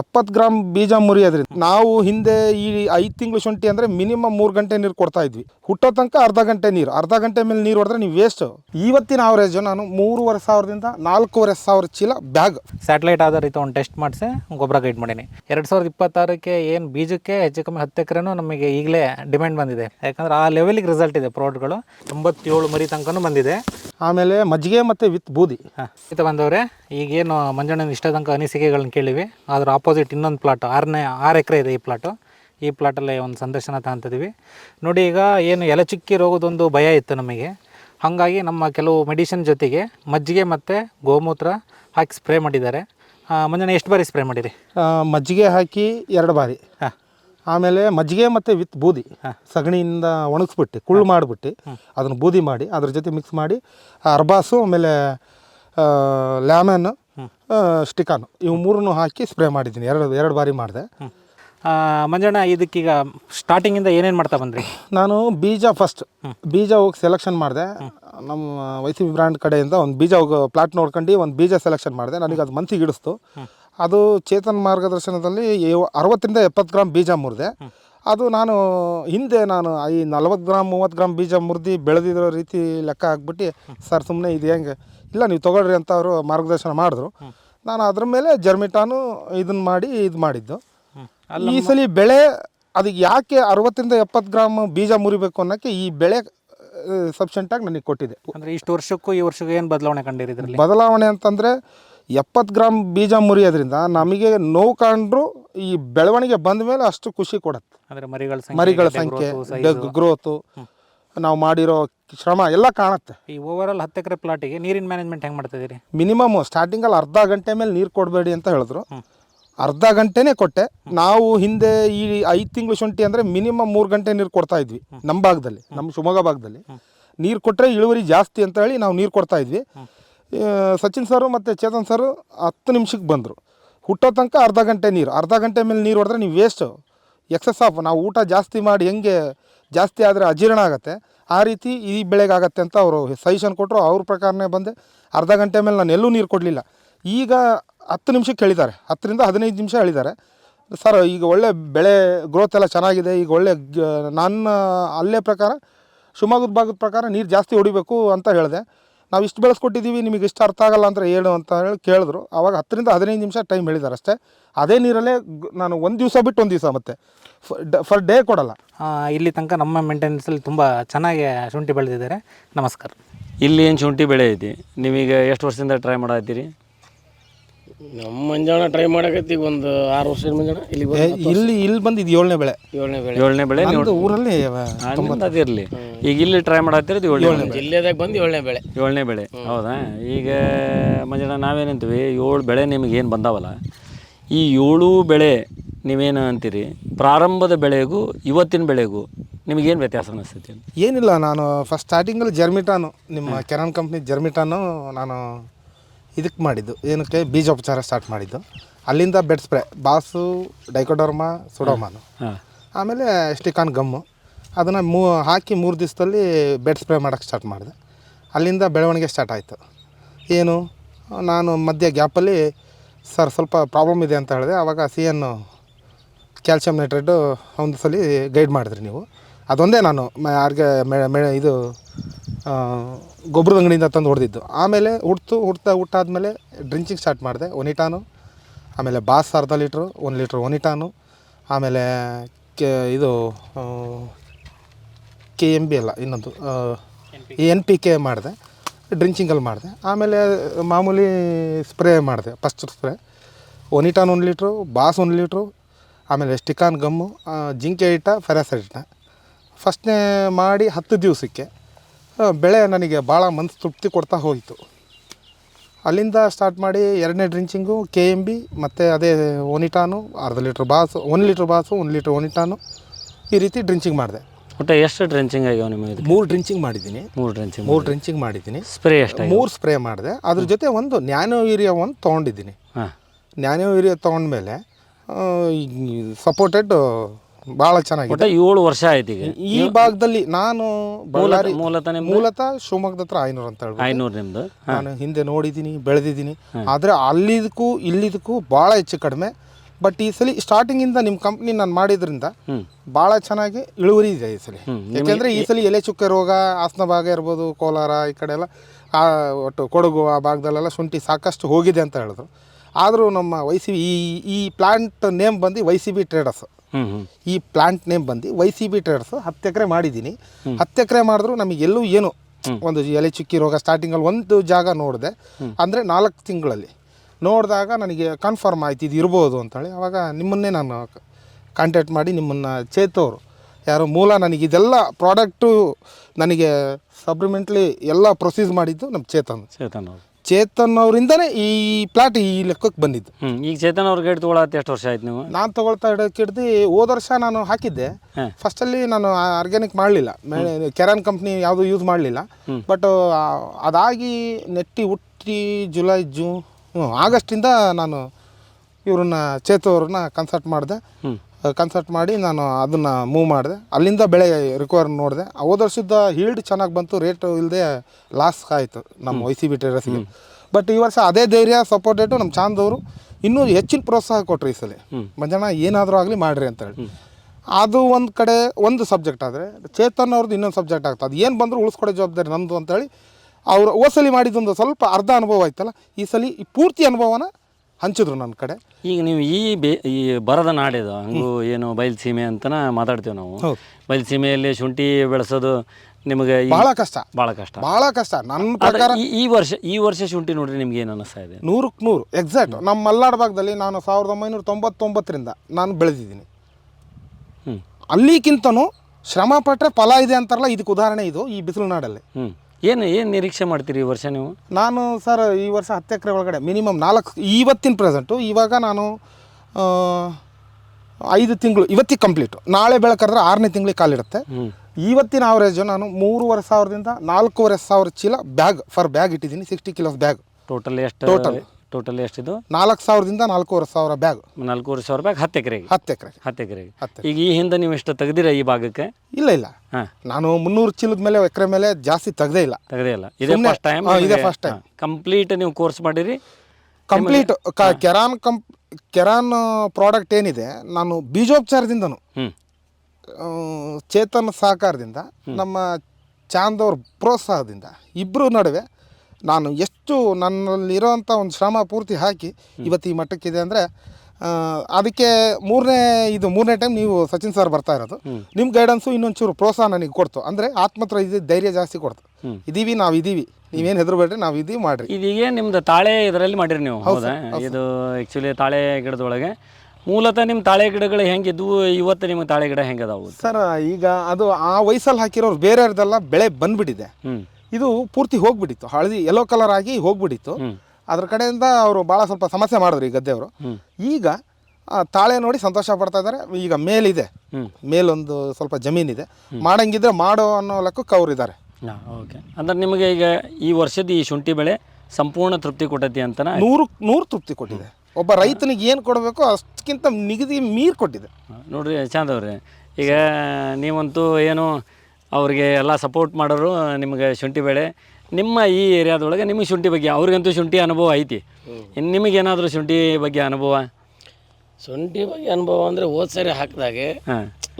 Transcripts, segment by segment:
ಎಪ್ಪತ್ತು ಗ್ರಾಮ್ ಬೀಜ ಮುರಿಯೋದ್ರಿಂದ ನಾವು ಹಿಂದೆ ಈ ಐದು ತಿಂಗಳು ಶುಂಠಿ ಅಂದರೆ ಮಿನಿಮಮ್ ಮೂರು ಗಂಟೆ ನೀರು ಕೊಡ್ತಾ ಇದ್ವಿ. ಹುಟ್ಟೋ ತನಕ ಅರ್ಧ ಗಂಟೆ ನೀರು. ಅರ್ಧ ಗಂಟೆ ಮೇಲೆ ನೀರು ಹೊಡೆದ್ರೆ ನೀವು ವೇಸ್ಟ್ ಇವತ್ತಿನ ಅವರೇಜು ನಾನು ಮೂರುವರೆ ಸಾವಿರದಿಂದ ನಾಲ್ಕೂವರೆ ಸಾವಿರ ಚೀಲ ಬ್ಯಾಗ್. ಸ್ಯಾಟಲೈಟ್ ಆಧಾರಿತ ಒಂದು ಟೆಸ್ಟ್ ಮಾಡಿಸಿ ಗೊಬ್ಬರ ಗೈಡ್ ಮಾಡೀನಿ. ಎರಡು ಸಾವಿರದ ಇಪ್ಪತ್ತಾರಕ್ಕೆ ಏನು ಬೀಜಕ್ಕೆ ಹೆಚ್ಚು ಕಮ್ಮಿ ಹತ್ತು ಎಕರೆನೂ ನಮಗೆ ಈಗಲೇ ಡಿಮ್ಯಾಂಡ್ ಬಂದಿದೆ. ಯಾಕಂದ್ರೆ ಆ ಲೆವೆಲಿಗೆ ರಿಸಲ್ಟ್ ಇದೆ ಪ್ರಾಡಕ್ಟ್ಗಳು ತೊಂಬತ್ತೇಳು ಮರಿ ತನಕನೂ ಬಂದಿದೆ. ಆಮೇಲೆ ಮಜ್ಜಿಗೆ ಮತ್ತು ವಿತ್ ಬೂದಿ. ಹಾಂ. ರೈತ ಬಂದವರೇ ಈಗೇನು ಮಂಜಣ್ಣನ ಇಷ್ಟ ತನಕ ಅನಿಸಿಕೆಗಳನ್ನ ಕೇಳಿವಿ ಅದರ ಆಪೋಸಿಟ್ ಇನ್ನೊಂದು ಪ್ಲಾಟ್ ಆರನೇ ಆರು ಎಕರೆ ಇದೆ ಈ ಪ್ಲಾಟು ಈ ಪ್ಲಾಟಲ್ಲಿ ಒಂದು ಸಂದರ್ಶನ ತಗೊಂತಿದ್ವಿ. ನೋಡಿ ಈಗ ಏನು ಎಲೆ ಚಿಕ್ಕಿ ರೋಗದೊಂದು ಭಯ ಇತ್ತು ನಮಗೆ. ಹಾಗಾಗಿ ನಮ್ಮ ಕೆಲವು ಮೆಡಿಸಿನ್ ಜೊತೆಗೆ ಮಜ್ಜಿಗೆ ಮತ್ತು ಗೋಮೂತ್ರ ಹಾಕಿ ಸ್ಪ್ರೇ ಮಾಡಿದ್ದಾರೆ. ಮಂಜಣ್ಣ ಎಷ್ಟು ಬಾರಿ ಸ್ಪ್ರೇ ಮಾಡಿರಿ? ಮಜ್ಜಿಗೆ ಹಾಕಿ ಎರಡು ಬಾರಿ. ಹಾಂ. ಆಮೇಲೆ ಮಜ್ಜಿಗೆ ಮತ್ತು ವಿತ್ ಬೂದಿ. ಸಗಣಿಯಿಂದ ಒಣಗಿಸ್ಬಿಟ್ಟು ಕುಳ್ಳು ಮಾಡಿಬಿಟ್ಟು ಅದನ್ನು ಬೂದಿ ಮಾಡಿ ಅದ್ರ ಜೊತೆ ಮಿಕ್ಸ್ ಮಾಡಿ ಅರ್ಬಾಸು ಆಮೇಲೆ ಲ್ಯಾಮನ್ ಸ್ಟಿಕಾನು. ಇವು ಮೂರನ್ನು ಹಾಕಿ ಸ್ಪ್ರೇ ಮಾಡಿದ್ದೀನಿ. ಎರಡು ಎರಡು ಬಾರಿ ಮಾಡಿದೆ. ಮಂಜಣ್ಣ ಇದಕ್ಕೀಗ ಸ್ಟಾರ್ಟಿಂಗಿಂದ ಏನೇನು ಮಾಡ್ತಾ ಬಂದ್ರಿ? ನಾನು ಬೀಜ ಫಸ್ಟ್ ಬೀಜ ಹೋಗಿ ಸೆಲೆಕ್ಷನ್ ಮಾಡಿದೆ. ನಮ್ಮ ವೈ ಸಿ ಬ್ರ್ಯಾಂಡ್ ಕಡೆಯಿಂದ ಒಂದು ಬೀಜ ಹೋಗಿ ಪ್ಲಾಟ್ ನೋಡ್ಕೊಂಡು ಒಂದು ಬೀಜ ಸೆಲೆಕ್ಷನ್ ಮಾಡಿದೆ. ನನಗೆ ಅದು ಮನ್ಸಿಗೆ ಇಡಿಸ್ತು ಅದು ಚೇತನ್ ಮಾರ್ಗದರ್ಶನದಲ್ಲಿ ಅರವತ್ತರಿಂದ ಎಪ್ಪತ್ತು ಗ್ರಾಮ್ ಬೀಜ ಮುರಿದೆ. ಅದು ನಾನು ಹಿಂದೆ ನಾನು ಈ ನಲ್ವತ್ತು ಗ್ರಾಮ್ ಮೂವತ್ತು ಗ್ರಾಮ್ ಬೀಜ ಮುರಿದು ಬೆಳೆದಿರೋ ರೀತಿ ಲೆಕ್ಕ ಹಾಕ್ಬಿಟ್ಟು ಸರ್ ಸುಮ್ಮನೆ ಇದು ಹೆಂಗೆ ಇಲ್ಲ ನೀವು ತೊಗೊಳ್ರಿ ಅಂತ ಅವರು ಮಾರ್ಗದರ್ಶನ ಮಾಡಿದ್ರು. ನಾನು ಅದ್ರ ಮೇಲೆ ಜರ್ಮಿಟಾನು ಇದನ್ನು ಮಾಡಿ ಇದು ಮಾಡಿದ್ದು. ಈ ಸಲ ಬೆಳೆ ಅದಕ್ಕೆ ಯಾಕೆ ಅರವತ್ತರಿಂದ ಎಪ್ಪತ್ತು ಗ್ರಾಮ್ ಬೀಜ ಮುರಿಬೇಕು ಅನ್ನೋಕ್ಕೆ ಈ ಬೆಳೆ ಸಬ್ಸೆಂಟಾಗಿ ನನಗೆ ಕೊಟ್ಟಿದೆ. ಅಂದರೆ ಇಷ್ಟು ವರ್ಷಕ್ಕೂ ಈ ವರ್ಷಕ್ಕೂ ಏನು ಬದಲಾವಣೆ ಕಂಡಿರಿ ಬದಲಾವಣೆ ಅಂತಂದರೆ ಎಪ್ಪತ್ತು ಗ್ರಾಮ್ ಬೀಜ ಮುರಿಯೋದ್ರಿಂದ ನಮಗೆ ನೋವು ಕಂಡ್ರು ಈ ಬೆಳವಣಿಗೆ ಬಂದ ಮೇಲೆ ಅಷ್ಟು ಖುಷಿ ಕೊಡುತ್ತೆ. ಅಂದರೆ ಮರಿಗಳ ಸಂಖ್ಯೆ ಮರಿಗಳ ಸಂಖ್ಯೆ ಗ್ರೋತು ನಾವು ಮಾಡಿರೋ ಶ್ರಮ ಎಲ್ಲ ಕಾಣುತ್ತೆ. ಈ ಓವರಲ್ ಹತ್ತು ಎಕರೆ ಪ್ಲಾಟಿಗೆ ನೀರಿನ ಮ್ಯಾನೇಜ್ಮೆಂಟ್ ಹೆಂಗೆ ಮಾಡ್ತಿದ್ದೀರಿ ಮಿನಿಮಮ್ ಸ್ಟಾರ್ಟಿಂಗಲ್ಲಿ ಅರ್ಧ ಗಂಟೆ ಮೇಲೆ ನೀರು ಕೊಡಬೇಡಿ ಅಂತ ಹೇಳಿದ್ರು. ಅರ್ಧ ಗಂಟೆನೇ ಕೊಟ್ಟೆ. ನಾವು ಹಿಂದೆ ಈ ಐದು ತಿಂಗಳು ಶುಂಠಿ ಅಂದರೆ ಮಿನಿಮಮ್ ಮೂರು ಗಂಟೆ ನೀರು ಕೊಡ್ತಾ ಇದ್ವಿ. ನಮ್ಮ ಭಾಗದಲ್ಲಿ ನಮ್ಮ ಶಿವಮೊಗ್ಗ ಭಾಗದಲ್ಲಿ. ನೀರು ಕೊಟ್ಟರೆ ಇಳುವರಿ ಜಾಸ್ತಿ ಅಂತ ಹೇಳಿ ನಾವು ನೀರು ಕೊಡ್ತಾ ಇದ್ವಿ. ಸಚಿನ್ ಸರ್ ಮತ್ತು ಚೇತನ್ ಸರ್ ಹತ್ತು ನಿಮಿಷಕ್ಕೆ ಬಂದರು. ಹುಟ್ಟೋ ತನಕ ಅರ್ಧ ಗಂಟೆ ನೀರು. ಅರ್ಧ ಗಂಟೆ ಮೇಲೆ ನೀರು ಹೊಡೆದ್ರೆ ನೀವು ವೇಸ್ಟು ಎಕ್ಸಸ್ ಆಫ್ ನಾವು ಊಟ ಜಾಸ್ತಿ ಮಾಡಿ ಹೆಂಗೆ ಜಾಸ್ತಿ ಆದರೆ ಅಜೀರ್ಣ ಆಗುತ್ತೆ. ಆ ರೀತಿ ಈ ಬೆಳೆಗೆ ಆಗತ್ತೆ ಅಂತ ಅವರು ಸಜೆಷನ್ ಕೊಟ್ಟರು ಅವ್ರ ಪ್ರಕಾರನೇ ಬಂದೆ ಅರ್ಧ ಗಂಟೆ ಮೇಲೆ ನಾನು ಎಲ್ಲೂ ನೀರು ಕೊಡಲಿಲ್ಲ. ಈಗ ಹತ್ತು ನಿಮಿಷಕ್ಕೆ ಹೇಳಿದ್ದಾರೆ ಹತ್ತರಿಂದ ಹದಿನೈದು ನಿಮಿಷ ಹೇಳಿದ್ದಾರೆ. ಸರ್, ಈಗ ಒಳ್ಳೆ ಬೆಳೆ ಗ್ರೋತ್ ಎಲ್ಲ ಚೆನ್ನಾಗಿದೆ. ಈಗ ಒಳ್ಳೆ ನನ್ನ ಅಲ್ಲೇ ಪ್ರಕಾರ, ಶಿವಮೊಗ್ಗದ ಭಾಗದ ಪ್ರಕಾರ ನೀರು ಜಾಸ್ತಿ ಹೊಡಿಬೇಕು ಅಂತ ಹೇಳಿದೆ. ನಾವು ಇಷ್ಟು ಬೆಳೆಸ್ಕೊಟ್ಟಿದ್ದೀವಿ ನಿಮಗೆ ಇಷ್ಟು ಅರ್ಥ ಆಗಲ್ಲ ಅಂತ ಹೇಳು ಅಂತ ಹೇಳಿ ಕೇಳಿದ್ರು. ಆವಾಗ ಹತ್ತರಿಂದ ಹದಿನೈದು ನಿಮಿಷ ಟೈಮ್ ಹೇಳಿದ್ದಾರೆ ಅಷ್ಟೇ. ಅದೇ ನೀರಲ್ಲೇ ನಾನು ಒಂದು ದಿವಸ ಬಿಟ್ಟು ಒಂದು ದಿವಸ ಮತ್ತೆ. ಫರ್ ಡೇ ಕೊಡಲ್ಲ. ಆ, ಇಲ್ಲಿ ತನಕ ನಮ್ಮ ಮೇಂಟೆನೆನ್ಸಲ್ಲಿ ತುಂಬ ಚೆನ್ನಾಗಿ ಶುಂಠಿ ಬೆಳೆದಿದ್ದಾರೆ. ನಮಸ್ಕಾರ. ಇಲ್ಲಿ ಏನು ಶುಂಠಿ ಬೆಳೆ ಐತಿ? ನಿಮಗೆ ಎಷ್ಟು ವರ್ಷದಿಂದ ಟ್ರೈ ಮಾಡತ್ತೀರಿ ನಮ್ಮ ಮಂಜಾಣ ಟ್ರೈ ಮಾಡಕತ್ತಿ ಈಗ ಒಂದು ಆರು ವರ್ಷದ ಮಂಜಾಣ. ಇಲ್ಲಿ ಇಲ್ಲಿ ಇಲ್ಲಿ ಬಂದಿದ್ದು ಏಳನೇ ಬೆಳೆ. ಏಳನೇ ಬೆಳೆ. ಏಳನೇ ಬೆಳೆ ನೀವು ಊರಲ್ಲಿ ಅದಿರಲಿ. ಈಗ ಇಲ್ಲಿ ಟ್ರೈ ಮಾಡತ್ತಿರೋದು ಏಳನೇ ಬೆಳೆ. ಜಿಲ್ಲೆದಾಗ ಬಂದು ಏಳನೇ ಬೆಳೆ. ಏಳನೇ ಬೆಳೆ. ಹೌದಾ? ಈಗ ಮಂಜಣ್ಣ ನಾವೇನಂತೀವಿ ಏಳು ಬೆಳೆ ನಿಮಗೆ ಏನು ಬಂದಾವಲ್ಲ? ಈ ಏಳು ಬೆಳೆ ನೀವೇನು ಅಂತೀರಿ? ಪ್ರಾರಂಭದ ಬೆಳೆಗೂ ಇವತ್ತಿನ ಬೆಳೆಗೂ ನಿಮಗೇನು ವ್ಯತ್ಯಾಸ ಅನಿಸ್ತೈತಿ? ಏನಿಲ್ಲ ನಾನು ಫಸ್ಟ್ ಸ್ಟಾರ್ಟಿಂಗಲ್ಲಿ ಜರ್ಮಿಟಾನು ನಿಮ್ಮ ಕೆರಾನ್ ಕಂಪ್ನಿ ಜರ್ಮಿಟಾನು ನಾನು ಇದಕ್ಕೆ ಮಾಡಿದ್ದು. ಏನಕ್ಕೆ ಬೀಜೋಪಚಾರ ಸ್ಟಾರ್ಟ್ ಮಾಡಿದ್ದು. ಅಲ್ಲಿಂದ ಬೆಡ್ ಸ್ಪ್ರೇ ಬಾಸು ಡೈಕೋಡರ್ಮಾ ಸುಡೋಮಾನು ಆಮೇಲೆ ಸ್ಟಿಕಾನ್ ಗಮ್ಮು. ಅದನ್ನು ಮೂ ಹಾಕಿ ಮೂರು ದಿವಸದಲ್ಲಿ ಬೆಡ್ ಸ್ಪ್ರೇ ಮಾಡೋಕ್ಕೆ ಸ್ಟಾರ್ಟ್ ಮಾಡಿದೆ. ಅಲ್ಲಿಂದ ಬೆಳವಣಿಗೆ ಸ್ಟಾರ್ಟ್ ಆಯಿತು. ಏನು? ನಾನು ಮಧ್ಯ ಗ್ಯಾಪಲ್ಲಿ ಸರ್ ಸ್ವಲ್ಪ ಪ್ರಾಬ್ಲಮ್ ಇದೆ ಅಂತ ಹೇಳಿದೆ. ಆವಾಗ ಸಿ ಎನ್ ಕ್ಯಾಲ್ಸಿಯಂ ನೈಟ್ರೇಟು ಒಂದು ಸಲ ಗೈಡ್ ಮಾಡಿದ್ರಿ ನೀವು. ಅದೊಂದೇ ನಾನು ಮ- ಯಾರಿಗೆ ಮೆ ಮೆ ಇದು ಗೊಬ್ಬರದ ಅಂಗಡಿಯಿಂದ ತಂದು ಹೊಡೆದಿದ್ದು. ಆಮೇಲೆ ಹುಡ್ತು, ಹುಡ್ತಾ, ಹುಟ್ಟಾದ್ಮೇಲೆ ಡ್ರಿಂಚಿಂಗ್ ಸ್ಟಾರ್ಟ್ ಮಾಡಿದೆ. ಒನಿಟಾನು ಆಮೇಲೆ ಬಾಸ್ ಅರ್ಧ ಲೀಟ್ರು ಒಂದು ಲೀಟ್ರ್ ಒನಿಟಾನು ಆಮೇಲೆ ಕೆ, ಇದು ಕೆ ಎಂ ಬಿ ಅಲ್ಲ, ಇನ್ನೊಂದು ಎನ್ ಪಿ ಕೆ ಮಾಡಿದೆ. ಡ್ರಿಂಚಿಂಗಲ್ಲಿ ಮಾಡಿದೆ. ಆಮೇಲೆ ಮಾಮೂಲಿ ಸ್ಪ್ರೇ ಮಾಡಿದೆ ಫಸ್ಟ್ ಸ್ಪ್ರೇ ಒನಿಟಾನ್ ಒಂದು ಲೀಟ್ರು ಬಾಸ್ ಒಂದು ಲೀಟ್ರು ಆಮೇಲೆ ಸ್ಟಿಕಾನ್ ಗಮ್ಮು ಜಿಂಕೆ ಹಿಟ್ಟ ಫೆರಾಸೈಡ್ ಹಿಟ್ಟ. ಫಸ್ಟ್ನೇ ಮಾಡಿ ಹತ್ತು ದಿವಸಕ್ಕೆ ಬೆಳೆ ನನಗೆ ಭಾಳ ಮನಸ್ಸು ತೃಪ್ತಿ ಕೊಡ್ತಾ ಹೋಯಿತು. ಅಲ್ಲಿಂದ ಸ್ಟಾರ್ಟ್ ಮಾಡಿ ಎರಡನೇ ಡ್ರಿಂಚಿಂಗು ಕೆ ಎಂ ಬಿ ಮತ್ತು ಅದೇ ಒನಿಟಾನು ಅರ್ಧ ಲೀಟ್ರ್ ಬಾಸು ಒಂದು ಲೀಟ್ರ್ ಬಾಸು ಒಂದು ಲೀಟ್ರ್ ಒನಿಟಾನು ಈ ರೀತಿ ಡ್ರಿಂಚಿಂಗ್ ಮಾಡಿದೆ. ಒಟ್ಟು ಎಷ್ಟು ಡ್ರಿಂಚಿಂಗ್ ಆಗ್ಯಾವ ನಿಮಗೆ ಮೂರು ಡ್ರಿಂಚಿಂಗ್ ಮಾಡಿದ್ದೀನಿ. ಮೂರು ಡ್ರಿಂಚಿಂಗ್ ಮೂರು ಡ್ರಿಂಚಿಂಗ್ ಮಾಡಿದ್ದೀನಿ. ಸ್ಪ್ರೇ ಎಷ್ಟು ಮೂರು ಸ್ಪ್ರೇ ಮಾಡಿದೆ. ಅದ್ರ ಜೊತೆ ಒಂದು ನ್ಯಾನೋ ಯೂರಿಯಾ ಒಂದು ತೊಗೊಂಡಿದ್ದೀನಿ. ಹಾಂ. ನ್ಯಾನೋ ಯೂರಿಯಾ ತೊಗೊಂಡ್ಮೇಲೆ ಸಪೋರ್ಟೆಡ್ ಭಾಳ ಚೆನ್ನಾಗಿದೆ. ಒಟ್ಟು ಏಳು ವರ್ಷ ಆಯ್ತು ಈಗ. ಈ ಭಾಗದಲ್ಲಿ ನಾನು ಬಳ್ಳಾರಿ ಮೂಲತಃ ನಿಮ್ದು? ಮೂಲತಃ ಶಿವಮೊಗ್ಗದ ಹತ್ರ ಐನೂರು ಅಂತ ಹೇಳಿ ಐನೂರು ನಿಮ್ದು? ನಾನು ಹಿಂದೆ ನೋಡಿದ್ದೀನಿ ಬೆಳೆದಿದ್ದೀನಿ. ಆದರೆ ಅಲ್ಲಿದಕ್ಕೂ ಇಲ್ಲಿದಕ್ಕೂ ಭಾಳ ಹೆಚ್ಚು ಕಡಿಮೆ. ಬಟ್ ಈ ಸಲ ಸ್ಟಾರ್ಟಿಂಗಿಂದ ನಿಮ್ಮ ಕಂಪ್ನಿ ನಾನು ಮಾಡಿದ್ರಿಂದ ಹ್ಮ್. ಭಾಳ ಚೆನ್ನಾಗಿ ಇಳುವರಿ ಇದೆ ಈ ಸಲ. ಯಾಕಂದ್ರೆ ಈ ಸಲ ಎಲೆ ಚುಕ್ಕೆ ರೋಗ ಆಸನ ಭಾಗ ಇರ್ಬೋದು ಕೋಲಾರ ಈ ಕಡೆ ಎಲ್ಲ ಆ, ಒಟ್ಟು ಕೊಡಗು ಆ ಭಾಗದಲ್ಲೆಲ್ಲ ಶುಂಠಿ ಸಾಕಷ್ಟು ಹೋಗಿದೆ ಅಂತ ಹೇಳಿದ್ರು. ಆದರೂ ನಮ್ಮ ವೈ ಸಿ ಈ ಈ ಪ್ಲಾಂಟ್ ನೇಮ್ ಬಂದು ವೈ ಸಿ ಬಿ ಟ್ರೇಡರ್ಸ್ ಈ ಪ್ಲಾಂಟ್ ನೇಮ್ ಬಂದು ವೈ ಸಿ ಬಿ ಟ್ರೇಡರ್ಸ್ ಹತ್ತು ಎಕರೆ ಮಾಡಿದ್ದೀನಿ. ಹತ್ತು ಎಕರೆ ಮಾಡಿದ್ರು ನಮಗೆ ಎಲ್ಲೂ ಏನು ಒಂದು ಎಲೆ ಚುಕ್ಕಿ ರೋಗ ಸ್ಟಾರ್ಟಿಂಗಲ್ಲಿ ಒಂದು ಜಾಗ ನೋಡಿದೆ. ಅಂದರೆ ನಾಲ್ಕು ತಿಂಗಳಲ್ಲಿ ನೋಡಿದಾಗ ನನಗೆ ಕನ್ಫರ್ಮ್ ಆಯ್ತು ಇದು ಇರ್ಬೋದು ಅಂತೇಳಿ. ಅವಾಗ ನಿಮ್ಮನ್ನೇ ನಾನು ಕಾಂಟ್ಯಾಕ್ಟ್ ಮಾಡಿ ನಿಮ್ಮನ್ನು ಚೇತೋರು. ಯಾರು ಮೂಲ ನನಗೆ ಇದೆಲ್ಲ ಪ್ರಾಡಕ್ಟು ನನಗೆ ಸಪ್ಲಿಮೆಂಟ್ಲಿ ಎಲ್ಲ ಪ್ರೊಸೀಸ್ ಮಾಡಿದ್ದು ನಮ್ಮ ಚೇತನ್. ಚೇತನ್ ಅವ್ರು. ಚೇತನ್ ಅವರಿಂದನೇ ಈ ಪ್ಲಾಟ್ ಈ ಲೆಕ್ಕಕ್ಕೆ ಬಂದಿದ್ದು. ಹ್ಮ್ ಈಗ ಚೇತನ್ ಅವ್ರ ಗೇಟ್ ತೊಗೊಳತ್ತೆ ಎಷ್ಟು ವರ್ಷ ಆಯ್ತು ನೀವು? ನಾನು ತಗೊಳ್ತಾ ಹಿಡ್ದು ಹೋದ ವರ್ಷ ನಾನು ಹಾಕಿದ್ದೆ. ಫಸ್ಟಲ್ಲಿ ನಾನು ಆರ್ಗ್ಯಾನಿಕ್ ಮಾಡಲಿಲ್ಲ. ಕೆರಾನ್ ಕಂಪ್ನಿ ಯಾವುದು ಯೂಸ್ ಮಾಡಲಿಲ್ಲ. ಬಟ್ ಅದಾಗಿ ನೆಟ್ಟಿ ಹುಟ್ಟಿ ಜುಲೈ ಜೂನ್ ಹ್ಞೂ ಆಗಸ್ಟಿಂದ ನಾನು ಇವ್ರನ್ನ ಚೇತು ಅವ್ರನ್ನ ಕನ್ಸಲ್ಟ್ ಮಾಡಿದೆ. ಕನ್ಸಲ್ಟ್ ಮಾಡಿ ನಾನು ಅದನ್ನು ಮೂವ್ ಮಾಡಿದೆ. ಅಲ್ಲಿಂದ ಬೆಳೆ ರಿಕವರ್ ನೋಡಿದೆ. ಹೋದ ವರ್ಷದ ಹೀಲ್ಡ್ ಚೆನ್ನಾಗಿ ಬಂತು ರೇಟ್ ಇಲ್ಲದೆ ಲಾಸ್ ಆಯಿತು ನಮ್ಮ ವೈ ಸಿ ಬಿ ಟೆರಸ್ಗೆ ಬಟ್ ಈ ವರ್ಷ ಅದೇ ಧೈರ್ಯ ಸಪೋರ್ಟೇಟು ನಮ್ಮ ಚಾಂದವರು ಇನ್ನೂ ಹೆಚ್ಚಿನ ಪ್ರೋತ್ಸಾಹ ಕೊಟ್ಟರು ಈ ಸಲ. ಮಂಜಣ್ಣ ಏನಾದರೂ ಆಗಲಿ ಮಾಡಿರಿ ಅಂತೇಳಿ ಅದು ಒಂದು ಕಡೆ ಒಂದು ಸಬ್ಜೆಕ್ಟ್ ಆದರೆ ಚೇತನ್ ಅವ್ರದ್ದು ಇನ್ನೊಂದು ಸಬ್ಜೆಕ್ಟ್ ಆಗ್ತದೆ. ಅದು ಏನು ಬಂದರೂ ಉಳಿಸ್ಕೊಡೋ ಜವಾಬ್ದಾರಿ ನಮ್ಮದು ಅಂತೇಳಿ ಅವರು ಓಸಲಿ ಮಾಡಿದ್ದೊಂದು ಸ್ವಲ್ಪ ಅರ್ಧ ಅನುಭವ ಆಯ್ತಲ್ಲ ಈ ಸಲ ಈ ಪೂರ್ತಿ ಅನುಭವನ ಹಂಚಿದ್ರು ನನ್ನ ಕಡೆ. ಈಗ ನೀವು ಈ ಬೇ ಈ ಬರದ ನಾಡಿದು ಹಂಗು ಏನು ಬಯಲುಸೀಮೆ ಅಂತನ ಮಾತಾಡ್ತೀವಿ ನಾವು. ಬಯಲುಸೀಮೆಯಲ್ಲಿ ಶುಂಠಿ ಬೆಳೆಸೋದು ನಿಮಗೆ ಬಹಳ ಕಷ್ಟ. ಬಹಳ ಕಷ್ಟ. ಬಹಳ ಕಷ್ಟ. ನನ್ನ ಪ್ರಕಾರ ಈ- ಈ ವರ್ಷ ಈ ವರ್ಷ ಶುಂಠಿ ನೋಡ್ರಿ ನಿಮ್ಗೆ ಏನು ಅನಿಸ್ತಾ ಇದೆ? ನೂರಕ್ಕೆ ನೂರು. ಎಕ್ಸಾಕ್ಟ್ ನಮ್ಮ ಮಲ್ನಾಡ್ ಭಾಗದಲ್ಲಿ ನಾನು ಸಾವಿರದ ಒಂಬೈನೂರ ತೊಂಬತ್ತೊಂಬತ್ತರಿಂದ ನಾನು ಬೆಳೆದಿದ್ದೀನಿ. ಹ್ಞೂ ಅಲ್ಲಿಗಿಂತನೂ ಶ್ರಮ ಪಟ್ಟರೆ ಫಲ ಇದೆ ಅಂತಾರಲ್ಲ ಇದಕ್ಕೆ ಉದಾಹರಣೆ ಇದು ಈ ಬಿಸಿಲು ನಾಡಲ್ಲಿ. ಹ್ಞೂ ಏನು ಏನು ನಿರೀಕ್ಷೆ ಮಾಡ್ತೀರಿ ಈ ವರ್ಷ ನೀವು? ನಾನು ಸರ್ ಈ ವರ್ಷ ಹತ್ತು ಎಕರೆ ಒಳಗಡೆ ಮಿನಿಮಮ್ ನಾಲ್ಕು ಇವತ್ತಿನ ಪ್ರೆಸೆಂಟು ಇವಾಗ ನಾನು ಆ, ಐದು ತಿಂಗಳು ಇವತ್ತಿಗೆ ಕಂಪ್ಲೀಟು. ನಾಳೆ ಬೆಳಕಂದ್ರೆ ಆರನೇ ತಿಂಗಳಿಗೆ ಕಾಲಿಡುತ್ತೆ. ಇವತ್ತಿನ ಆವರೇಜು ನಾನು ಮೂರುವರೆ ಸಾವಿರದಿಂದ ನಾಲ್ಕೂವರೆ ಸಾವಿರ ಚೀಲ ಬ್ಯಾಗ್ ಫರ್ ಬ್ಯಾಗ್ ಇಟ್ಟಿದ್ದೀನಿ ಸಿಕ್ಸ್ಟಿ ಕಿಲೋಸ್ ಬ್ಯಾಗ್. ಟೋಟಲ್ ಎಷ್ಟು Total. ಟೋಟಲ್ ಎಷ್ಟಿದು? ನಾಲ್ಕು ಸಾವಿರದಿಂದ ನಾಲ್ಕೂವರೆ ಸಾವಿರ ಬ್ಯಾಗ್. ನಾಲ್ಕೂವರೆ ಸಾವಿರ ಬ್ಯಾಗ್ ಹತ್ತು ಎಕರೆಗೆ? ಹತ್ತು ಎಕರೆಗೆ. ಹತ್ತು ಎಕರೆಗೆ. ಹತ್ತು ಈಗ ಈ ಹಿಂದೆ ನೀವು ಎಷ್ಟು ತೆಗ್ದಿರ ಈ ಭಾಗಕ್ಕೆ? ಇಲ್ಲ ಇಲ್ಲ. ನಾನು ಮುನ್ನೂರು ಚೀಲದ ಮೇಲೆ ಎಕರೆ ಮೇಲೆ ಜಾಸ್ತಿ ತೆಗ್ದೇ ಇಲ್ಲ. ತೆಗ್ದೇ ಇಲ್ಲ. ಇದೇ ಫಸ್ಟ್ ಟೈಮ್ ಇದೇ ಫಸ್ಟ್ time. ಕಂಪ್ಲೀಟ್ ನೀವು ಕೋರ್ಸ್ ಮಾಡಿರಿ. ಕಂಪ್ಲೀಟ್ ಕೆರಾನ್ ಕಂಪ್ ಕೆರಾನ್ ಪ್ರಾಡಕ್ಟ್ ಏನಿದೆ ನಾನು ಬೀಜೋಪಚಾರದಿಂದನು ಆ, ಚೇತನ್ ಸಹಕಾರದಿಂದ ನಮ್ಮ ಚಾಂದವ್ರ ಪ್ರೋತ್ಸಾಹದಿಂದ ಇಬ್ಬರು ನಡುವೆ ನಾನು ಎಷ್ಟು ನನ್ನಲ್ಲಿರೋಂಥ ಒಂದು ಶ್ರಮ ಪೂರ್ತಿ ಹಾಕಿ ಇವತ್ತು ಈ ಮಟ್ಟಕ್ಕಿದೆ ಅಂದರೆ ಅದಕ್ಕೆ ಮೂರನೇ ಇದು ಮೂರನೇ ಟೈಮ್ ನೀವು ಸಚಿನ್ ಸರ್ ಬರ್ತಾ ಇರೋದು. ನಿಮ್ಮ ಗೈಡೆನ್ಸು ಇನ್ನೊಂಚೂರು ಪ್ರೋತ್ಸಾಹ ನನಗೆ ಕೊಡ್ತು. ಅಂದರೆ ಆತ್ಮತ್ರ ಇದು ಧೈರ್ಯ ಜಾಸ್ತಿ ಕೊಡ್ತು. ಇದೀವಿ ನಾವು ಇದೀವಿ. ನೀವೇನು ಹೆದರ್ಬೇಡ್ರಿ ನಾವು ಇದೀವಿ ಮಾಡಿರಿ. ಇದೀಗ ನಿಮ್ದು ತಾಳೆ ಇದರಲ್ಲಿ ಮಾಡಿರಿ ನೀವು. ಹೌದಾ ಇದು ಆ್ಯಕ್ಚುಲಿ ತಾಳೆ ಗಿಡದೊಳಗೆ. ಮೂಲತಃ ನಿಮ್ಮ ತಾಳೆ ಗಿಡಗಳು ಹೆಂಗಿದ್ವು ಇವತ್ತು ನಿಮ್ಮ ತಾಳೆ ಗಿಡ ಹೆಂಗದಾವು ಸರ್ ಈಗ ಅದು ಆ ವಯಸ್ಸಲ್ಲಿ ಹಾಕಿರೋರು ಬೇರೆಯವ್ರದ್ದೆಲ್ಲ ಬೆಳೆ ಬಂದ್ಬಿಟ್ಟಿದೆ. ಇದು ಪೂರ್ತಿ ಹೋಗ್ಬಿಟ್ಟಿತ್ತು. ಹಳದಿ ಯೆಲ್ಲೋ ಕಲರ್ ಆಗಿ ಹೋಗ್ಬಿಟ್ಟಿತ್ತು. ಅದ್ರ ಕಡೆಯಿಂದ ಅವರು ಭಾಳ ಸ್ವಲ್ಪ ಸಮಸ್ಯೆ ಮಾಡಿದ್ರು ಈ ಗದ್ದೆಯವರು. ಈಗ ತಾಳೆ ನೋಡಿ ಸಂತೋಷ ಪಡ್ತಾ ಇದ್ದಾರೆ. ಈಗ ಮೇಲಿದೆ. ಮೇಲೊಂದು ಸ್ವಲ್ಪ ಜಮೀನಿದೆ. ಮಾಡಂಗಿದ್ರೆ ಮಾಡೋ ಅನ್ನೋ ಲೆಕ್ಕಕ್ಕೆ ಅವ್ರು ಇದ್ದಾರೆ ಓಕೆ. ಅಂದ್ರೆ ನಿಮಗೆ ಈಗ ಈ ವರ್ಷದ ಈ ಶುಂಠಿ ಬೆಳೆ ಸಂಪೂರ್ಣ ತೃಪ್ತಿ ಕೊಟ್ಟತಿ ಅಂತ ನೂರು ನೂರು ತೃಪ್ತಿ ಕೊಟ್ಟಿದೆ. ಒಬ್ಬ ರೈತನಿಗೆ ಏನು ಕೊಡಬೇಕು ಅಷ್ಟಕ್ಕಿಂತ ನಿಗದಿ ಮೀರ್ ಕೊಟ್ಟಿದೆ. ನೋಡ್ರಿ ಚಂದ ಅವ್ರಿ ಈಗ ನೀವಂತೂ ಏನು ಅವ್ರಿಗೆ ಎಲ್ಲ ಸಪೋರ್ಟ್ ಮಾಡೋರು ನಿಮಗೆ ಶುಂಠಿ ಬೆಳೆ. ನಿಮ್ಮ ಈ ಏರಿಯಾದೊಳಗೆ ನಿಮಗೆ ಶುಂಠಿ ಬಗ್ಗೆ ಅವ್ರಿಗಂತೂ ಶುಂಠಿ ಅನುಭವ ಐತಿ. ಇನ್ನು ನಿಮಗೇನಾದರೂ ಶುಂಠಿ ಬಗ್ಗೆ ಅನುಭವ? ಶುಂಠಿ ಬಗ್ಗೆ ಅನುಭವ ಅಂದರೆ ಹೋದ್ ಸರಿ ಹಾಕಿದಾಗೆ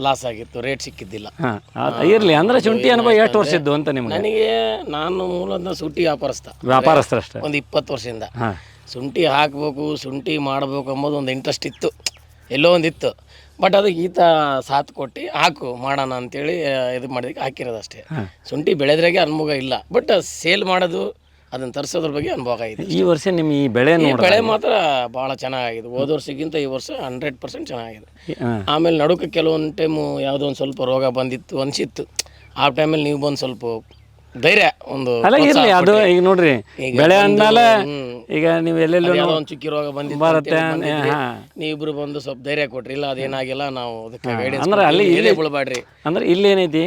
ಲಾಸ್ ಆಗಿತ್ತು ರೇಟ್ ಸಿಕ್ಕಿದ್ದಿಲ್ಲ. ಇರಲಿ ಅಂದ್ರೆ ಶುಂಠಿ ಅನುಭವ ಎಷ್ಟು ವರ್ಷದ್ದು ಅಂತ ನಿಮ್ಗೆ? ನನಗೆ ನಾನು ಮೂಲದ ಶುಂಠಿ ವ್ಯಾಪಾರಸ್ಥ. ವ್ಯಾಪಾರಸ್ಥರಷ್ಟೇ? ಒಂದು ಇಪ್ಪತ್ತು ವರ್ಷದಿಂದ. ಶುಂಠಿ ಹಾಕಬೇಕು ಶುಂಠಿ ಮಾಡಬೇಕು ಅಂಬೋದು ಒಂದು ಇಂಟ್ರೆಸ್ಟ್ ಇತ್ತು. ಎಲ್ಲೋ ಒಂದಿತ್ತು. ಬಟ್ ಅದಕ್ಕೆ ಈತ ಸಾಥ್ ಕೊಟ್ಟು ಹಾಕು ಮಾಡೋಣ ಅಂತೇಳಿ ಇದು ಮಾಡಿದಕ್ಕೆ ಹಾಕಿರೋದು ಅಷ್ಟೇ. ಶುಂಠಿ ಬೆಳೆದ್ರಾಗೆ ಅನುಭವ ಇಲ್ಲ. ಬಟ್ ಸೇಲ್ ಮಾಡೋದು ಅದನ್ನು ತರಿಸೋದ್ರ ಬಗ್ಗೆ ಅನುಭವ ಆಗಿದೆ ಈ ವರ್ಷ ನಿಮ್ಮ ಈ ಬೆಳೆ ಬೆಳೆ ಮಾತ್ರ ಭಾಳ ಚೆನ್ನಾಗಿದೆ ಹೋದ ವರ್ಷಕ್ಕಿಂತ ಈ ವರ್ಷ ಹಂಡ್ರೆಡ್ ಪರ್ಸೆಂಟ್ ಚೆನ್ನಾಗಿದೆ. ಆಮೇಲೆ ನಡುಕ ಕೆಲವೊಂದು ಟೈಮು ಯಾವುದೋ ಒಂದು ಸ್ವಲ್ಪ ರೋಗ ಬಂದಿತ್ತು ಅನಿಸಿತ್ತು. ಆ ಟೈಮಲ್ಲಿ ನೀವು ಬಂದು ಸ್ವಲ್ಪ ಧೈರ್ಯ ಒಂದು ಅಲ್ಲ ಇರಲಿ ಅದು ಈಗ ನೋಡ್ರಿ ಬೆಳೆ ಅಂದಮೇಲೆ. ಈಗ ನೀವು ಎಲ್ಲೆಲ್ಲೂ ಯಾವುದೋ ಒಂದು ಚುಕ್ಕಿ ರೋಗ ಬಂದಿತ್ತು ಬರುತ್ತೆ, ಅಂತೇಳಿ ಬಂದಿದ್ರಿ. ಹಾ. ನೀವಿಬ್ರು ಬಂದು ಸ್ವಲ್ಪ ಧೈರ್ಯ ಕೊಟ್ರಿ ಇಲ್ಲ ಅದೇನಾಗಿಲ್ಲ ನಾವು ಅದಕ್ಕೆ guidance ಅಂದ್ರೆ ಅಲ್ಲಿ ಕೊಡ್ತೀವಿ, ಎದೆ ಬೀಳ್ಬೇಡ್ರಿ ಅಂದ್ರೆ ಇಲ್ಲೇನೈತಿ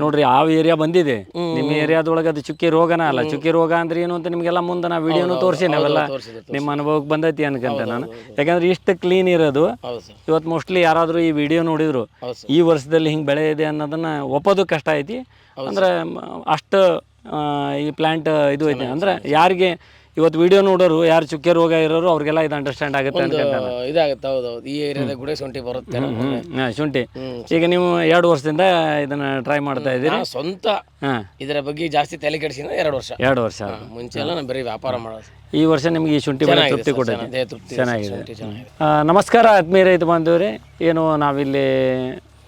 ನೋಡ್ರಿ ಯಾವ ಏರಿಯಾ ಬಂದಿದೆ? ನಿಮ್ಮ ಏರಿಯಾದೊಳಗೆ ಅದು ಚುಕ್ಕಿ ರೋಗನ ಅಲ್ಲ. ಚುಕ್ಕಿ ರೋಗ ಅಂದ್ರೆ ಏನು ಅಂತ ನಿಮ್ಗೆಲ್ಲ ಮುಂದೆ ನಾ ವಿಡಿಯೋನು ತೋರಿಸಿ ನಾವೆಲ್ಲ ತೋರ್ಸಿದೆ, ನಿಮ್ಮ ಅನುಭವಕ್ಕೆ ಬಂದೈತಿ ಅನ್ಕಂತ ನಾನು. ಯಾಕಂದ್ರೆ ಇಷ್ಟು ಕ್ಲೀನ್ ಇರೋದು. ಹೌದು ಸರ್. ಇವತ್ತು ಮೋಸ್ಟ್ಲಿ ಯಾರಾದರೂ ಈ ವಿಡಿಯೋ ನೋಡಿದ್ರು ಹೌದು ಈ ವರ್ಷದಲ್ಲಿ ಹಿಂಗೆ ಬೆಳೆ ಇದೆ ಅನ್ನೋದನ್ನ ಒಪ್ಪೋದು ಕಷ್ಟ ಐತಿ. ಅಂದ್ರೆ ಮ- ಅಷ್ಟು ಆ, ಈ ಪ್ಲಾಂಟ್ ಇದು ಐತಿ. ಅಂದ್ರೆ ಯಾರಿಗೆ ಇವತ್ತು ವಿಡಿಯೋ ನೋಡೋರು ಯಾರು ಚುಕ್ಕೆ ರೋಗ ಇರೋರು ಅವ್ರಿಗೆಲ್ಲ ಇದು ಅಂಡರ್ಸ್ಟ್ಯಾಂಡ್ ಆಗುತ್ತೆ ಅನ್ಕೊಂತಾನೆ ಇದಾಗುತ್ತೆ ಹೌದು ಹೌದು ಈ ಏರಿಯಾದ ಗುಡೆ ಶುಂಠಿ ಬರುತ್ತೆ ಹ್ಮ್, ಹಾ, ಶುಂಠಿ. ಈಗ ನೀವು ಎರಡು ವರ್ಷದಿಂದ ಇದನ್ನ ಟ್ರೈ ಮಾಡ್ತಾ ಇದ್ದೀರಿ. ಸ್ವಂತ ಹಾಂ. ಇದರ ಬಗ್ಗೆ ಜಾಸ್ತಿ ತಲೆ ಕೆಡಿಸಿದ ಎರಡು ವರ್ಷ. ಎರಡು ವರ್ಷ. ಮುಂಚೆ ಎಲ್ಲ ನಾನು ಬರೀ ವ್ಯಾಪಾರ ಮಾಡೋದು. ಈ ವರ್ಷ ನಿಮ್ಗೆ ಈ ಶುಂಠಿ ಬೆಳೆ ತೃಪ್ತಿ ಸರ್, ಕೊಟ್ಟಿದೆ. ಚೆನ್ನಾಗಿದೆ, ತೃಪ್ತಿ ಚೆನ್ನಾಗಿದೆ. ಶುಂಠಿ ಚೆನ್ನಾಗಿದೆ. ಆ, ನಮಸ್ಕಾರ ಆತ್ಮೀಯ ರೈತ ಬಾಂಧವರೇ ಏನು ನಾವಿಲ್ಲಿ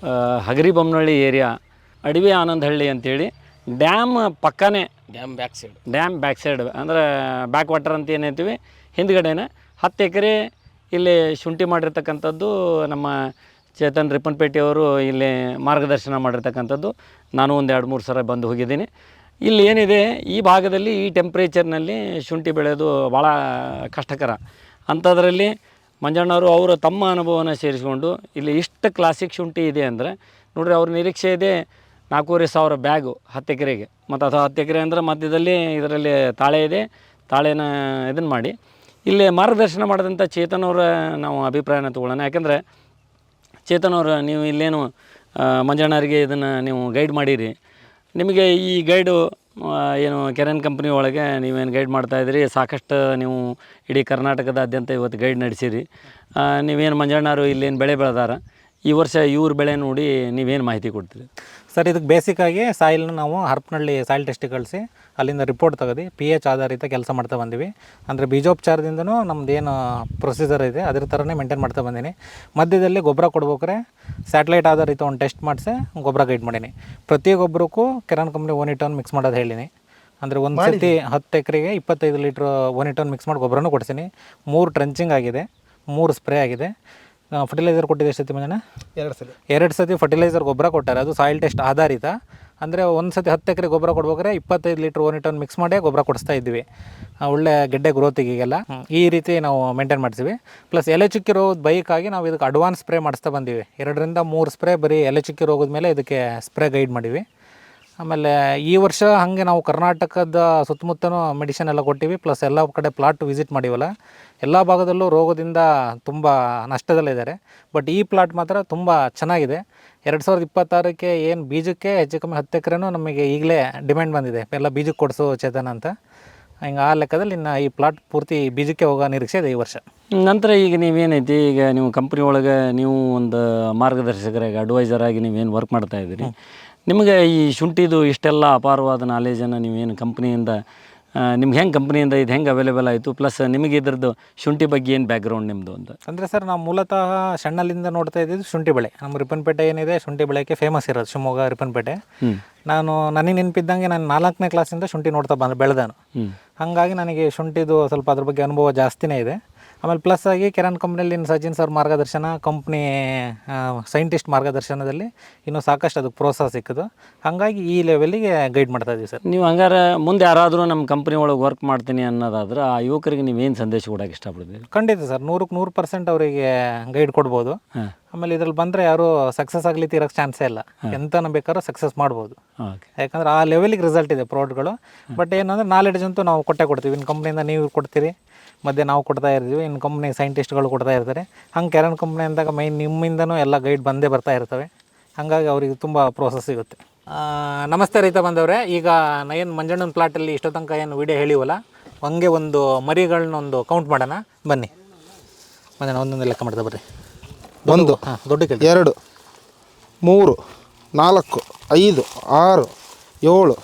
ಆ, ಹಗರಿ ಬೊಮ್ಮನಹಳ್ಳಿ ಏರಿಯಾ ಅಡವಿ ಆನಂದಹಳ್ಳಿ ಅಂತೇಳಿ dam ಪಕ್ಕನೇ dam back side dam back side ಅಂದ್ರೆ ಬ್ಯಾಕ್ ವಾಟರ್ ಅಂತ ಏನು ಹೇಳ್ತೀವಿ ಹಿಂದ್ಗಡೆನೆ ಹತ್ತು ಎಕರೆ ಇಲ್ಲಿ ಶುಂಠಿ ಮಾಡಿರ್ತಕ್ಕಂಥದ್ದು ನಮ್ಮ ಚೇತನ್ ರಿಪ್ಪನ್ಪೇಟೆಯವರು ಇಲ್ಲಿ ಮಾರ್ಗದರ್ಶನ ಮಾಡಿರ್ತಕ್ಕಂಥದ್ದು. ನಾನು ಒಂದು ಎರಡು ಮೂರು ಸಲ ಬಂದು ಹೋಗಿದ್ದೀನಿ. ಇಲ್ಲಿ ಏನಿದೆ? ಈ ಭಾಗದಲ್ಲಿ ಈ ಟೆಂಪ್ರೇಚರ್ನಲ್ಲಿ ಶುಂಠಿ ಬೆಳೆಯೋದು ಭಾಳ ಕಷ್ಟಕರ. ಅಂಥದ್ರಲ್ಲಿ ಮಂಜಣ್ಣವರು ಅವರು ತಮ್ಮ ಅನುಭವನ ಸೇರಿಸಿಕೊಂಡು ಇಲ್ಲಿ ಇಷ್ಟು ಕ್ಲಾಸಿಕ್ ಶುಂಠಿ ಇದೆ ಅಂದರೆ ನೋಡ್ರಿ ಅವ್ರ ನಿರೀಕ್ಷೆ ಇದೆ. ನಾಲ್ಕೂವರೆ ಸಾವಿರ ಬ್ಯಾಗು ಹತ್ತು ಎಕರೆಗೆ. ಮತ್ತು ಅಥವಾ ಹತ್ತು ಎಕರೆ ಅಂದರೆ ಮಧ್ಯದಲ್ಲಿ ಇದರಲ್ಲಿ ತಾಳೆ ಇದೆ. ತಾಳೆನ ಇದನ್ನು ಮಾಡಿ. ಇಲ್ಲಿ ಮಾರ್ಗದರ್ಶನ ಮಾಡಿದಂಥ ಅವರ, ನಾವು ಅಭಿಪ್ರಾಯನ ತೊಗೊಳ್ಳೋಣ. ಯಾಕೆಂದರೆ ಚೇತನ್ ಅವರು, ನೀವು ಇಲ್ಲೇನು ಮಂಜಣ್ಣರಿಗೆ ಇದನ್ನು ನೀವು ಗೈಡ್ ಮಾಡಿರಿ. ನಿಮಗೆ ಈ ಗೈಡು ಏನು ಕೆರೆನ್ ಕಂಪ್ನಿ ಒಳಗೆ ನೀವೇನು ಗೈಡ್ ಮಾಡ್ತಾಯಿದ್ರಿ ಸಾಕಷ್ಟು ನೀವು ಇಡೀ ಕರ್ನಾಟಕದಾದ್ಯಂತ ಇವತ್ತು ಗೈಡ್ ನಡೆಸಿರಿ. ನೀವೇನು ಮಂಜಣ್ಣರು ಇಲ್ಲೇನು ಬೆಳೆ ಬೆಳೆದಾರ? ಈ ವರ್ಷ ಇವ್ರ ಬೆಳೆ ನೋಡಿ ನೀವೇನು ಮಾಹಿತಿ ಕೊಡ್ತೀರಿ? ಸರ್ ಇದಕ್ಕೆ ಬೇಸಿಕ್ಕಾಗಿ ಸಾಯಿಲ್ನ ನಾವು ಹರಪನಹಳ್ಳಿ ಸಾಯಿಲ್ ಟೆಸ್ಟಿಗೆ ಕಳಿಸಿ ಅಲ್ಲಿಂದ ರಿಪೋರ್ಟ್ ತೆಗೆದು ಪಿ ಎಚ್ ಆಧಾರಿತ ಕೆಲಸ ಮಾಡ್ತಾ ಬಂದೀವಿ. ಅಂದರೆ ಬೀಜೋಪಚಾರದಿಂದನೂ ನಮ್ದು ಏನು ಪ್ರೊಸೀಜರ್ ಇದೆ ಅದ್ರ ಥರನೇ ಮೇಂಟೈನ್ ಮಾಡ್ತಾ ಬಂದೀನಿ. ಮಧ್ಯದಲ್ಲಿ ಗೊಬ್ಬರ ಕೊಡ್ಬೇಕ್ರೆ ಸ್ಯಾಟಲೈಟ್ ಆಧಾರಿತ ಒಂದು ಟೆಸ್ಟ್ ಮಾಡಿಸಿ ಗೊಬ್ಬರ ಗೈಡ್ ಮಾಡೀನಿ. ಪ್ರತಿ ಗೊಬ್ಬರಕ್ಕೂ ಕೆರಾನ್ ಕಂಪ್ನಿ ಒನ್ ಟನ್ ಮಿಕ್ಸ್ ಮಾಡೋದು ಹೇಳೀನಿ. ಅಂದರೆ ಒಂದು ಸರ್ತಿ ಹತ್ತು ಎಕರೆಗೆ ಇಪ್ಪತ್ತೈದು ಲೀಟ್ರ್ ಒನ್ ಟನ್ ಮಿಕ್ಸ್ ಮಾಡಿ ಗೊಬ್ಬರನೂ ಕೊಡ್ತೀನಿ ಮೂರು ಟ್ರೆಂಚಿಂಗ್ ಆಗಿದೆ ಮೂರು ಸ್ಪ್ರೇ ಆಗಿದೆ. ಫರ್ಟಿಲೈಸರ್ ಕೊಟ್ಟಿದೆ ಎಷ್ಟು ಸತಿ ಮಂಜಣ್ಣ? ಎರಡು ಸಲ ಎರಡು ಸತಿ ಫರ್ಟಿಲೈಸರ್ ಗೊಬ್ಬರ ಕೊಟ್ಟಾರೆ. ಅದು ಸಾಯಿಲ್ ಟೆಸ್ಟ್ ಆಧಾರಿತ. ಅಂದರೆ ಒಂದು ಸತಿ ಹತ್ತು ಎಕರೆ ಗೊಬ್ಬರ ಕೊಡ್ಬೇಕಾದ್ರೆ ಇಪ್ಪತ್ತೈದು ಲೀಟ್ರ್ ಒನ್ ಟನ್ ಮಿಕ್ಸ್ ಮಾಡಿ ಗೊಬ್ಬರ ಕೊಡಿಸ್ತಾ ಇದ್ವಿ. ಒಳ್ಳೆ ಗೆಡ್ಡೆ ಗ್ರೋತಿಗೆಲ್ಲ ಈ ರೀತಿ ನಾವು ಮೇಂಟೈನ್ ಮಾಡ್ತೀವಿ ಪ್ಲಸ್ ಎಲೆ ಚುಕ್ಕಿ ರೋಗದ ಬೈಕಾಗಿ ನಾವು ಇದಕ್ಕೆ ಅಡ್ವಾನ್ಸ್ ಸ್ಪ್ರೇ ಮಾಡಿಸ್ತಾ ಬಂದೀವಿ. ಎರಡರಿಂದ ಮೂರು ಸ್ಪ್ರೇ ಬರೀ ಎಲೆ ಚುಕ್ಕಿ ರೋಗದ ಮೇಲೆ ಇದಕ್ಕೆ ಸ್ಪ್ರೇ ಗೈಡ್ ಮಾಡೀವಿ. ಆಮೇಲೆ ಈ ವರ್ಷ ಹಾಗೆ ನಾವು ಕರ್ನಾಟಕದ ಸುತ್ತಮುತ್ತನೂ ಮೆಡಿಸಿನ್ ಎಲ್ಲ ಕೊಟ್ಟಿವಿ ಪ್ಲಸ್ ಎಲ್ಲ ಕಡೆ ಪ್ಲಾಟ್ ವಿಸಿಟ್ ಮಾಡಿವಲ್ಲ ಎಲ್ಲ ಭಾಗದಲ್ಲೂ ರೋಗದಿಂದ ತುಂಬ ನಷ್ಟದಲ್ಲಿದ್ದಾರೆ ಬಟ್ ಈ ಪ್ಲಾಟ್ ಮಾತ್ರ ತುಂಬ ಚೆನ್ನಾಗಿದೆ. ಎರಡು ಸಾವಿರದ ಇಪ್ಪತ್ತಾರಕ್ಕೆ ಏನು ಬೀಜಕ್ಕೆ ಹೆಚ್ಚು ಕಮ್ಮಿ ಹತ್ತು ಎಕರೆನೂ ನಮಗೆ ಈಗಲೇ ಡಿಮ್ಯಾಂಡ್ ಬಂದಿದೆ. ಎಲ್ಲ ಬೀಜಕ್ಕೆ ಕೊಡಿಸು ಚೇತನ ಅಂತ. ಹಿಂಗೆ ಆ ಲೆಕ್ಕದಲ್ಲಿ ಇನ್ನು ಈ ಪ್ಲಾಟ್ ಪೂರ್ತಿ ಬೀಜಕ್ಕೆ ಹೋಗೋ ನಿರೀಕ್ಷೆ ಇದೆ ಈ ವರ್ಷ. ನಂತರ ಈಗ ನೀವೇನೈತಿ ಈಗ ನೀವು ಕಂಪ್ನಿ ಒಳಗೆ ನೀವು ಒಂದು ಮಾರ್ಗದರ್ಶಕರಾಗಿ ಅಡ್ವೈಸರ್ ಆಗಿ ನೀವೇನು ವರ್ಕ್ ಮಾಡ್ತಾ ಇದ್ದೀರಿ? ನಿಮಗೆ ಈ ಶುಂಠಿದು ಇಷ್ಟೆಲ್ಲ ಅಪಾರವಾದ ನಾಲೆಜನ್ನು ನೀವೇನು ಕಂಪ್ನಿಯಿಂದ ನಿಮ್ಗೆ ಹೆಂಗೆ ಕಂಪ್ನಿಯಿಂದ ಇದು ಹೆಂಗೆ ಅವೈಲೇಬಲ್ ಆಯಿತು? ಪ್ಲಸ್ ನಿಮಗೆ ಇದ್ರದ್ದು ಶುಂಠಿ ಬಗ್ಗೆ ಏನು ಬ್ಯಾಕ್ಗ್ರೌಂಡ್ ನಿಮ್ಮದು ಅಂತ? ಅಂದರೆ ಸರ್ ನಾವು ಮೂಲತಃ ಸಣ್ಣಲ್ಲಿಂದ ನೋಡ್ತಾ ಇದ್ದಿದ್ದು ಶುಂಠಿ ಬೆಳೆ. ನಮ್ಮ ರಿಪ್ಪನ್ಪೇಟೆ ಏನಿದೆ ಶುಂಠಿ ಬೆಳೆಗೆ ಫೇಮಸ್ ಇರೋದು ಶಿವಮೊಗ್ಗ ರಿಪ್ಪನ್ಪೇಟೆ ನಾನು ನನಗೆ ನೆನಪಿದ್ದಂಗೆ ನಾನು ನಾಲ್ಕನೇ ಕ್ಲಾಸಿಂದ ಶುಂಠಿ ನೋಡ್ತಾ ಬಂದು ಬೆಳೆದಾನು. ಹಾಗಾಗಿ ನನಗೆ ಶುಂಠಿದು ಸ್ವಲ್ಪ ಅದ್ರ ಬಗ್ಗೆ ಅನುಭವ ಜಾಸ್ತಿನೇ ಇದೆ. ಆಮೇಲೆ ಪ್ಲಸ್ ಆಗಿ ಕೆರಾನ್ ಕಂಪ್ನಿಯಲ್ಲಿ ಸಚಿನ್ ಸರ್ ಮಾರ್ಗದರ್ಶನ ಕಂಪ್ನಿ ಸೈಂಟಿಸ್ಟ್ ಮಾರ್ಗದರ್ಶನದಲ್ಲಿ ಇನ್ನೂ ಸಾಕಷ್ಟು ಅದಕ್ಕೆ ಪ್ರೋತ್ಸಾಹ ಸಿಕ್ಕಿದು ಹಾಗಾಗಿ ಈ ಲೆವೆಲ್ಲಿಗೆ ಗೈಡ್ ಮಾಡ್ತಾ ಇದ್ದೀವಿ ಸರ್ ನೀವು ಹಂಗಾರೆ ಮುಂದೆ ಯಾರಾದರೂ ನಮ್ಮ ಕಂಪ್ನಿ ಒಳಗೆ ವರ್ಕ್ ಮಾಡ್ತೀನಿ ಅನ್ನೋದಾದ್ರೆ ಆ ಯುವಕರಿಗೆ ನೀವು ಏನು ಸಂದೇಶ ಕೊಡೋಕೆ ಇಷ್ಟಪಡ್ತೀವಿ ಖಂಡಿತ ಸರ್ ನೂರಕ್ಕೆ ನೂರು ಪರ್ಸೆಂಟ್ ಅವರಿಗೆ ಗೈಡ್ ಕೊಡ್ಬೋದು. ಹಾಂ. ಆಮೇಲೆ ಇದ್ರಲ್ಲಿ ಬಂದರೆ ಯಾರು ಸಕ್ಸಸ್ ಆಗಲಿ ತೀರಕ್ಕೆ ಚಾನ್ಸೇ ಇಲ್ಲ. ಎಂತನ ಬೇಕಾದ್ರೂ ಸಕ್ಸಸ್ ಮಾಡ್ಬೋದು. ಯಾಕಂದ್ರೆ ಆ ಲೆವೆಲಿಗೆ ರಿಸಲ್ಟ್ ಇದೆ ಪ್ರಾಡಕ್ಟ್ಗಳು ಬಟ್ ಏನಂದ್ರೆ ನಾಲೆಡ್ಜ್ ಅಂತೂ ನಾವು ಕೊಟ್ಟೆ ಕೊಡ್ತೀವಿ. ಇನ್ನು ಕಂಪ್ನಿಯಿಂದ ನೀವು ಕೊಡ್ತೀರಿ ಮಧ್ಯೆ ನಾವು ಕೊಡ್ತಾ ಇರ್ತೀವಿ. ಇನ್ನು ಕಂಪ್ನಿ ಸೈಂಟಿಸ್ಟ್ಗಳು ಕೊಡ್ತಾ ಇರ್ತಾರೆ. ಹಂಗೆ ಕೆರನ್ ಕಂಪ್ನಿ ಅಂದಾಗ ಮೈನ್ ನಿಮ್ಮಿಂದನೂ ಎಲ್ಲ ಗೈಡ್ ಬಂದೇ ಬರ್ತಾ ಇರ್ತವೆ. ಹಾಗಾಗಿ ಅವರಿಗೆ ತುಂಬ ಪ್ರೋಸೆಸ್ ಸಿಗುತ್ತೆ. ನಮಸ್ತೆ ರೈತ ಬಂದವರೇ ಈಗ ನಯನ್ ಏನು ಮಂಜಣ್ಣನ ಪ್ಲಾಟಲ್ಲಿ ಇಷ್ಟೋ ತನಕ ಏನು ವಿಡಿಯೋ ಹೇಳಿವಲ್ಲ? ಹಂಗೆ ಒಂದು ಮರಿಗಳನ್ನೊಂದು ಕೌಂಟ್ ಮಾಡೋಣ. ಬನ್ನಿ. ಮಂಜಣ್ಣ ಒಂದೊಂದು ಲೆಕ್ಕ ಮಾಡ್ತಾ ಬರ್ರಿ. ಒಂದು ದೊಡ್ಡ ಎರಡು ಮೂರು ನಾಲ್ಕು ಐದು ಆರು ಏಳು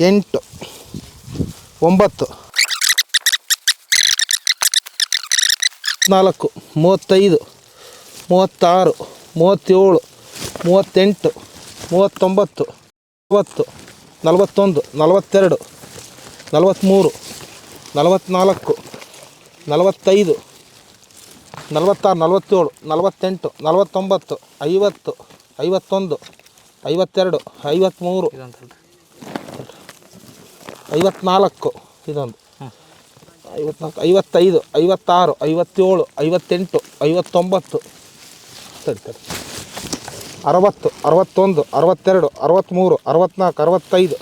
ಎಂಟು ಒಂಬತ್ತು ನಾಲ್ಕು ಮೂವತ್ತೈದು ಮೂವತ್ತಾರು ಮೂವತ್ತೇಳು ಮೂವತ್ತೆಂಟು ಮೂವತ್ತೊಂಬತ್ತು ಮೂವತ್ತು ನಲವತ್ತೊಂದು ನಲವತ್ತೆರಡು ನಲವತ್ತ್ಮೂರು ನಲವತ್ತ್ನಾಲ್ಕು ನಲವತ್ತೈದು ನಲವತ್ತಾರು, ನಲವತ್ತೇಳು, ನಲವತ್ತೆಂಟು, ನಲವತ್ತೊಂಬತ್ತು, ಐವತ್ತು, ಐವತ್ತೊಂದು, ಐವತ್ತೆರಡು ಐವತ್ತ್ಮೂರು ಐವತ್ನಾಲ್ಕು, ಇದೊಂದು. ಐವತ್ನಾಲ್ಕು, ಐವತ್ತೈದು, ಐವತ್ತಾರು, ಐವತ್ತೇಳು, ಐವತ್ತೆಂಟು, ಐವತ್ತೊಂಬತ್ತು. ಸರಿ ಸರಿ. ಅರವತ್ತು, ಅರವತ್ತೊಂದು, ಅರವತ್ತೆರಡು ಅರವತ್ತ್ಮೂರು ಅರವತ್ತ್ನಾಲ್ಕು ಅರವತ್ತೈದು,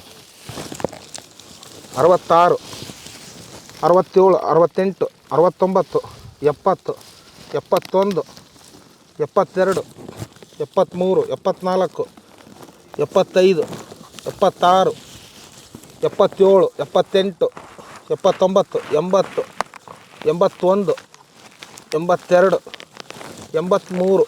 ಅರವತ್ತಾರು, ಅರವತ್ತೇಳು, ಅರವತ್ತೆಂಟು, ಅರವತ್ತೊಂಬತ್ತು, ಎಪ್ಪತ್ತು ಎಪ್ಪತ್ತೊಂದು ಎಪ್ಪತ್ತೆರಡು ಎಪ್ಪತ್ತ್ಮೂರು ಎಪ್ಪತ್ತ್ನಾಲ್ಕು ಎಪ್ಪತ್ತೈದು ಎಪ್ಪತ್ತಾರು ಎಪ್ಪತ್ತೇಳು ಎಪ್ಪತ್ತೆಂಟು ಎಪ್ಪತ್ತೊಂಬತ್ತು ಎಂಬತ್ತು ಎಂಬತ್ತೊಂದು ಎಂಬತ್ತೆರಡು ಎಂಬತ್ತ್ಮೂರು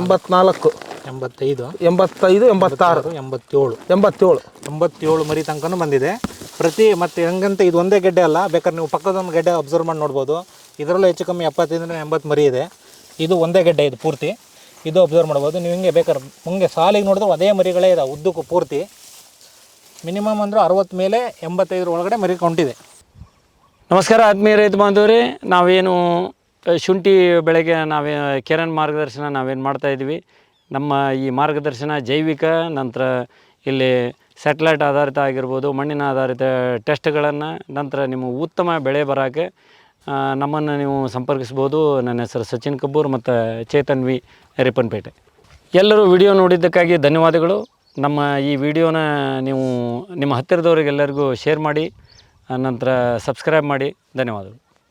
ಎಂಬತ್ನಾಲ್ಕು ಎಂಬತ್ತೈದು ಎಂಬತ್ತೈದು ಎಂಬತ್ತಾರು ಎಂಬತ್ತೇಳು ಎಂಬತ್ತೇಳು. ಎಂಬತ್ತೇಳು ಮರಿ ತನಕನೂ ಬಂದಿದೆ. ಪ್ರತಿ ಮತ್ತು ಹೆಂಗಂತ ಇದು ಒಂದೇ ಗೆಡ್ಡೆ ಅಲ್ಲ ಬೇಕಾದ್ರೆ ನೀವು ಪಕ್ಕದೊಂದು ಗೆಡ್ಡೆ ಅಬ್ಸರ್ವ್ ಮಾಡಿ ನೋಡ್ಬೋದು. ಇದರಲ್ಲೂ ಹೆಚ್ಚು ಕಮ್ಮಿ ಎಪ್ಪತ್ತೈದರಿಂದ ಎಂಬತ್ತು ಮರಿ ಇದೆ. ಇದು ಒಂದೇ ಗೆಡ್ಡೆ ಇದು ಪೂರ್ತಿ. ಇದು ಅಬ್ಸರ್ವ್ ಮಾಡ್ಬೋದು. ನೀವು ಹಿಂಗೆ ಬೇಕಾದ್ರೆ ಮುಂಗೆ ಸಾಲಿಗೆ ನೋಡಿದ್ರೆ ಅದೇ ಮರಿಗಳೇ ಇದೆ ಉದ್ದಕ್ಕೂ ಪೂರ್ತಿ. ಮಿನಿಮಮ್ ಅಂದ್ರೆ ಅರವತ್ತು ಮೇಲೆ ಎಂಬತ್ತೈದರ ಒಳಗಡೆ ಮರಿ ಕೊಂಡಿದೆ ನಮಸ್ಕಾರ ಆತ್ಮೀಯ ರೈತ ಬಾಂಧವ್ರಿ, ನಾವೇನು ಶುಂಠಿ ಬೆಳೆಗೆ ನಾವೇ ಕಿರಣ್ ಮಾರ್ಗದರ್ಶನ ನಾವೇನು ಮಾಡ್ತಾ ಇದ್ವಿ ನಮ್ಮ ಈ ಮಾರ್ಗದರ್ಶನ ಜೈವಿಕ, ನಂತರ ಇಲ್ಲಿ ಸ್ಯಾಟಲೈಟ್ ಆಧಾರಿತ ಆಗಿರ್ಬೋದು, ಮಣ್ಣಿನ ಆಧಾರಿತ ಟೆಸ್ಟ್ಗಳನ್ನು ನಂತರ ನಿಮ್ಮ ಉತ್ತಮ ಬೆಳೆ ಬರೋಕ್ಕೆ ನಮ್ಮನ್ನು ನೀವು ಸಂಪರ್ಕಿಸ್ಬೋದು ನನ್ನ ಹೆಸರು ಸಚಿನ್ ಕಬ್ಬೂರ್ ಮತ್ತು ಚೇತನ್ ವಿ ರಿಪ್ಪನ್ಪೇಟೆ. ಎಲ್ಲರೂ ವಿಡಿಯೋ ನೋಡಿದ್ದಕ್ಕಾಗಿ ಧನ್ಯವಾದಗಳು. ನಮ್ಮ ಈ ವಿಡಿಯೋನ ನೀವು ನಿಮ್ಮ ಹತ್ತಿರದವರಿಗೆಲ್ಲರಿಗೂ ಶೇರ್ ಮಾಡಿ ನಂತರ ಸಬ್ಸ್ಕ್ರೈಬ್ ಮಾಡಿ. ಧನ್ಯವಾದಗಳು.